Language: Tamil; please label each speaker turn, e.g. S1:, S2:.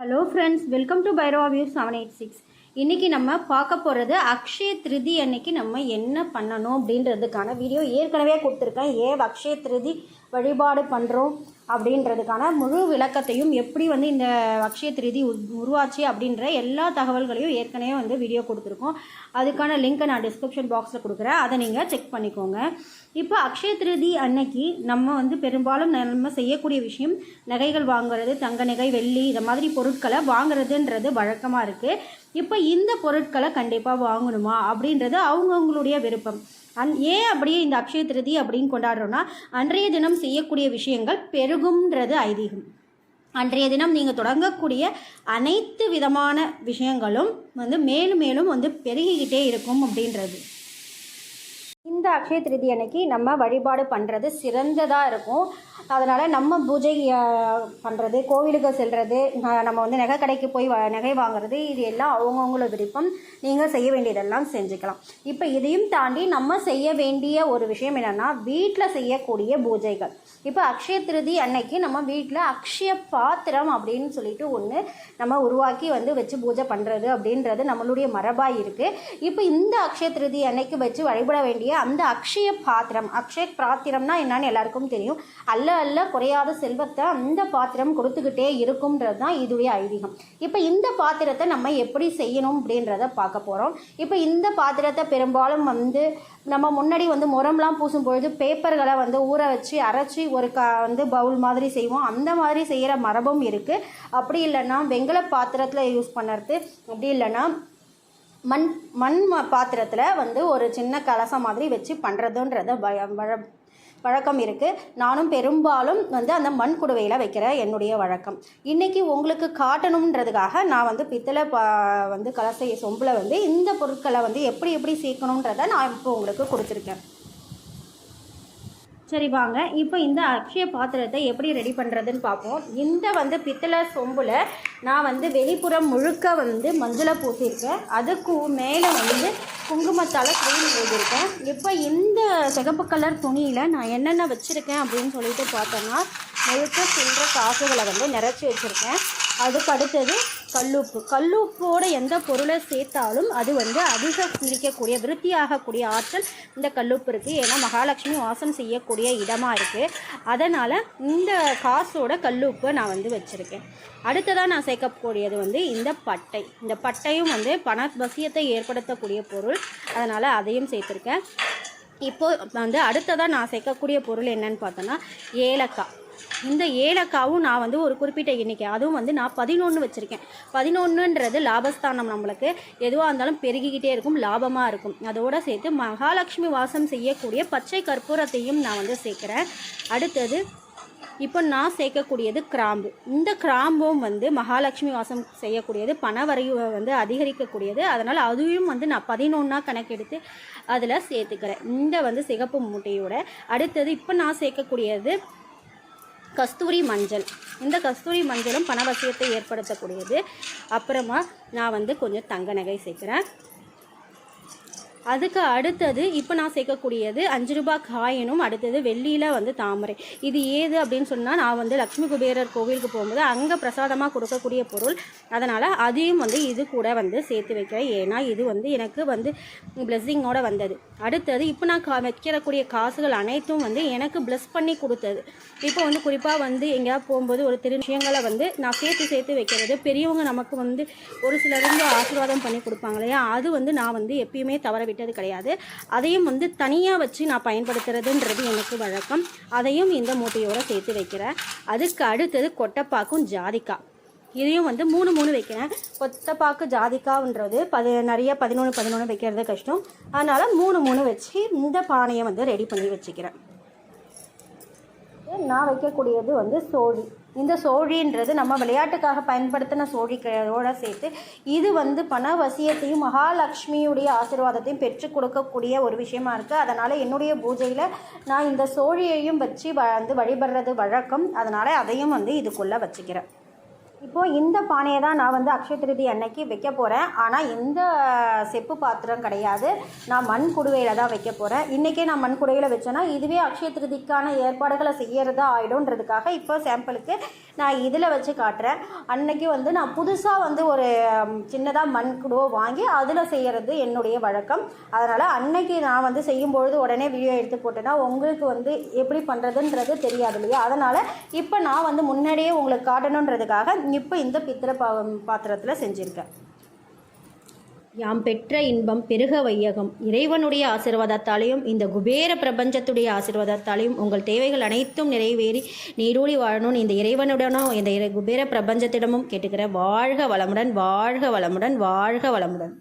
S1: Hello friends welcome to Pyro view seven eight six இன்றைக்கி நம்ம பார்க்க போகிறது அக்ஷய திருதி அன்னைக்கு நம்ம என்ன பண்ணணும் அப்படின்றதுக்கான வீடியோ ஏற்கனவே கொடுத்துருக்கேன். ஏன் அக்ஷய திருதி வழிபாடு பண்ணுறோம் அப்படின்றதுக்கான முழு விளக்கத்தையும் எப்படி வந்து இந்த அக்ஷய திருதி உருவாச்சு அப்படின்ற எல்லா தகவல்களையும் ஏற்கனவே வந்து வீடியோ கொடுத்துருக்கோம். அதுக்கான லிங்க்கை நான் டிஸ்கிரிப்ஷன் பாக்ஸில் கொடுக்குறேன். அதை நீங்கள் செக் பண்ணிக்கோங்க. இப்போ அக்ஷய திருதி அன்னைக்கு நம்ம வந்து பெரும்பாலும் நம்ம செய்யக்கூடிய விஷயம் நகைகள் வாங்குறது தங்க நகை வெள்ளி இந்த மாதிரி பொருட்களை வாங்குறதுன்றது வழக்கமாக இருக்குது இப்போ இந்த பொருட்களை கண்டிப்பாக வாங்கணுமா அப்படின்றது அவங்கவுங்களுடைய விருப்பம். அந் ஏன் அப்படியே இந்த அக்ஷய திருதி அப்படின்னு கொண்டாடுறோன்னா அன்றைய தினம் செய்யக்கூடிய விஷயங்கள் பெருகும்ன்றது ஐதீகம். அன்றைய தினம் நீங்கள் தொடங்கக்கூடிய அனைத்து விதமான விஷயங்களும் வந்து மேலும் மேலும் வந்து பெருகிக்கிட்டே இருக்கும் அப்படின்றது. இந்த அக்ஷய திருதி அன்னைக்கு நம்ம வழிபாடு பண்ணுறது சிறந்ததாக இருக்கும். அதனால் நம்ம பூஜை பண்ணுறது கோவிலுக்கு செல்கிறது நம்ம வந்து நகை கடைக்கு போய் வ- நகை வாங்குறது இது எல்லாம் அவங்கவுங்களோட விருப்பம். நீங்கள் செய்ய வேண்டியதெல்லாம் செஞ்சுக்கலாம். இப்போ இதையும் தாண்டி நம்ம செய்ய வேண்டிய ஒரு விஷயம் என்னென்னா வீட்டில் செய்யக்கூடிய பூஜைகள். இப்போ அக்ஷய திருதி அன்னைக்கு நம்ம வீட்டில் அக்ஷய பாத்திரம் அப்படின்னு சொல்லிட்டு ஒன்று நம்ம உருவாக்கி வந்து வச்சு பூஜை பண்ணுறது அப்படின்றது நம்மளுடைய மரபாக இருக்குது இப்போ இந்த அக்ஷய திருதி அன்னைக்கு வச்சு வழிபட வேண்டிய அந்த வந்து அக்ஷய பாத்திரம் அக்ஷய பாத்திரம்னா என்னன்னு எல்லாருக்கும் தெரியும். அல்ல அல்ல குறையாத செல்வத்தை அந்த பாத்திரம் கொடுத்துக்கிட்டே இருக்கும்ன்றது தான் இதுவே ஐதீகம். இப்போ இந்த பாத்திரத்தை நம்ம எப்படி செய்யணும் அப்படின்றத பார்க்க போகிறோம் இப்போ இந்த பாத்திரத்தை பெரும்பாலும் வந்து நம்ம முன்னாடி வந்து முரம்லாம் பூசும் பொழுது பேப்பர்களை வந்து ஊற வச்சு அரைச்சி ஒரு க வந்து பவுல் மாதிரி செய்வோம். அந்த மாதிரி செய்கிற மரபும் இருக்குது அப்படி இல்லைன்னா வெங்கல பாத்திரத்தில் யூஸ் பண்ணுறது அப்படி இல்லைன்னா மண் மண் பாத்திரத்தில் வந்து ஒரு சின்ன கலசம் மாதிரி வச்சு பண்ணுறதுன்றத பய வழ வழக்கம் இருக்குது நானும் பெரும்பாலும் வந்து அந்த மண் குடுவையில் வைக்கிற என்னுடைய வழக்கம். இன்றைக்கி உங்களுக்கு காட்டணுன்றதுக்காக நான் வந்து பித்தளை பா வந்து கலசை சொம்பில் வந்து இந்த பொருட்களை வந்து எப்படி எப்படி சேர்க்கணுன்றதை நான் இப்போ உங்களுக்கு கொடுத்துருக்கேன். சரி வாங்க. இப்போ இந்த அக்ஷய பாத்திரத்தை எப்படி ரெடி பண்ணுறதுன்னு பார்ப்போம். இந்த வந்து பித்தளை சொம்பில் நான் வந்து வெளிப்புறம் முழுக்க வந்து மஞ்சளை பூசியிருக்கேன். அதுக்கு மேலே வந்து குங்குமத்தால் க்ரீம் எழுதியிருக்கேன் இப்போ இந்த சிகப்பு கலர் துணியில் நான் என்னென்ன வச்சுருக்கேன் அப்படின்னு சொல்லிட்டு பார்த்தோன்னா முழுக்க சில்லற காசுகளை வந்து நிறச்சி வச்சுருக்கேன். அதுக்கு அடுத்தது கல்லுப்பு. கல்லுப்போட எந்த பொருளை சேர்த்தாலும் அது வந்து அதிக குளிக்கக்கூடிய விருத்தியாகக்கூடிய ஆற்றல் இந்த கல்லுப்பு இருக்குது ஏன்னா மகாலட்சுமி வாசம் செய்யக்கூடிய இடமாக இருக்குது அதனால் இந்த காசோட கல்லுப்பை நான் வந்து வச்சுருக்கேன். அடுத்ததாக நான் சேர்க்கக்கூடியது வந்து இந்த பட்டை. இந்த பட்டையும் வந்து பண வசியத்தை ஏற்படுத்தக்கூடிய பொருள். அதனால் அதையும் சேர்த்துருக்கேன். இப்போது வந்து அடுத்ததாக நான் சேர்க்கக்கூடிய பொருள் என்னன்னு பார்த்தோன்னா ஏலக்காய். இந்த ஏலக்காவும் நான் வந்து ஒரு குறிப்பிட்ட எண்ணிக்கை. அதுவும் வந்து நான் பதினொன்று வச்சுருக்கேன். பதினொன்றுன்றது லாபஸ்தானம் நம்மளுக்கு. எதுவாக இருந்தாலும் பெருகிக்கிட்டே இருக்கும் லாபமாக இருக்கும். அதோடு சேர்த்து மகாலட்சுமி வாசம் செய்யக்கூடிய பச்சை கற்பூரத்தையும் நான் வந்து சேர்க்குறேன். அடுத்தது இப்போ நான் சேர்க்கக்கூடியது கிராம்பு. இந்த கிராம்பும் வந்து மகாலட்சுமி வாசம் செய்யக்கூடியது பண வரைவு வந்து அதிகரிக்கக்கூடியது. அதனால் அதுவும் வந்து நான் பதினொன்றா கணக்கெடுத்து அதில் சேர்த்துக்கிறேன். இந்த வந்து சிகப்பு மூட்டையோட. அடுத்தது இப்போ நான் சேர்க்கக்கூடியது கஸ்தூரி மஞ்சள். இந்த கஸ்தூரி மஞ்சளும் பணவசியத்தை ஏற்படுத்தக்கூடியது. அப்புறமா நான் வந்து கொஞ்சம் தங்க நகை சேர்க்குறேன். அதுக்கு அடுத்தது இப்போ நான் சேர்க்கக்கூடியது அஞ்சு ரூபாய் காயினும் அடுத்தது வெள்ளியில் வந்து தாமரை. இது ஏது அப்படின்னு சொன்னால் நான் வந்து லக்ஷ்மி குபேரர் கோவிலுக்கு போகும்போது அங்கே பிரசாதமாக கொடுக்கக்கூடிய பொருள். அதனால் அதையும் வந்து இது கூட வந்து சேர்த்து வைக்கிறேன். ஏன்னா இது வந்து எனக்கு வந்து பிளெஸ்ஸிங்கோடு வந்தது. அடுத்தது இப்போ நான் கா வைக்கிறக்கூடிய காசுகள் அனைத்தும் வந்து எனக்கு பிளஸ் பண்ணி கொடுத்தது. இப்போ வந்து குறிப்பாக வந்து எங்கேயாவது போகும்போது ஒரு திரு விஷயங்களை வந்து நான் சேர்த்து சேர்த்து வைக்கிறது. பெரியவங்க நமக்கு வந்து ஒரு சிலருந்து ஆசீர்வாதம் பண்ணி கொடுப்பாங்க இல்லையா? அது வந்து நான் வந்து எப்பயுமே தவற விட்டது கிடையாது. அதையும் வந்து தனியாக வச்சு நான் பயன்படுத்துறதுன்றது எனக்கு வழக்கம். அதையும் இந்த மூட்டையோடு சேர்த்து வைக்கிறேன். அதுக்கு அடுத்தது கொட்டைப்பாக்கும் ஜாதிக்காய் இதையும் வந்து மூணு மூணு வைக்கிறேன். கொத்தப்பாக்கு ஜாதிக்காவுன்றது பதி நிறைய பதினொன்று பதினொன்று வைக்கிறது கஷ்டம். அதனால் மூணு மூணு வச்சு இந்த பானையை வந்து ரெடி பண்ணி வச்சுக்கிறேன். நான் வைக்கக்கூடியது வந்து சோழி இந்த சோழின்றது நம்ம விளையாட்டுக்காக பயன்படுத்தின சோழிகளோட சேர்த்து இது வந்து பண வசியத்தையும் மகாலட்சுமியுடைய ஆசீர்வாதத்தையும் பெற்றுக் கொடுக்கக்கூடிய ஒரு விஷயமா இருக்குது அதனால் என்னுடைய பூஜையில் நான் இந்த சோழியையும் வச்சு வ- வந்து வழிபடுறது வழக்கம். அதனால் அதையும் வந்து இதுக்குள்ளே வச்சுக்கிறேன். இப்போது இந்த பானையை தான் நான் வந்து அக்ஷய திருதி அன்னைக்கு வைக்க போகிறேன் ஆனால் இந்த செப்பு பாத்திரம் கிடையாது. நான் மண் குடுவையில் தான் வைக்க போகிறேன் இன்றைக்கே நான் மண் குடுவையில் வச்சேன்னா இதுவே அக்ஷய திருதிக்கான ஏற்பாடுகளை செய்யறதா ஆகிடும்ன்றதுக்காக இப்போ சாம்பிளுக்கு நான் இதில் வச்சு காட்டுறேன். அன்னைக்கு வந்து நான் புதுசாக வந்து ஒரு சின்னதாக மண் குடுவை வாங்கி அதில் செய்கிறது என்னுடைய வழக்கம். அதனால் அன்னைக்கு நான் வந்து செய்யும்பொழுது உடனே வீடியோ எடுத்து போட்டேன்னா உங்களுக்கு வந்து எப்படி பண்ணுறதுன்றது தெரியாது இல்லையா? அதனால் இப்போ நான் வந்து முன்னாடியே உங்களுக்கு காட்டணுன்றதுக்காக இப்போ இந்த பித்திர பா பாத்திரத்தில் செஞ்சுருக்கேன். யாம் பெற்ற இன்பம் பெருக வையகம். இறைவனுடைய ஆசீர்வாதத்தாலையும் இந்த குபேர பிரபஞ்சத்துடைய ஆசீர்வாதத்தாலையும் உங்கள் தேவைகள் அனைத்தும் நிறைவேறி நீரூடி வாழணும்னு இந்த இறைவனுடனும் இந்த இறை குபேர பிரபஞ்சத்திடமும் கேட்டுக்கிறேன் வாழ்க வளமுடன் வாழ்க வளமுடன் வாழ்க வளமுடன்.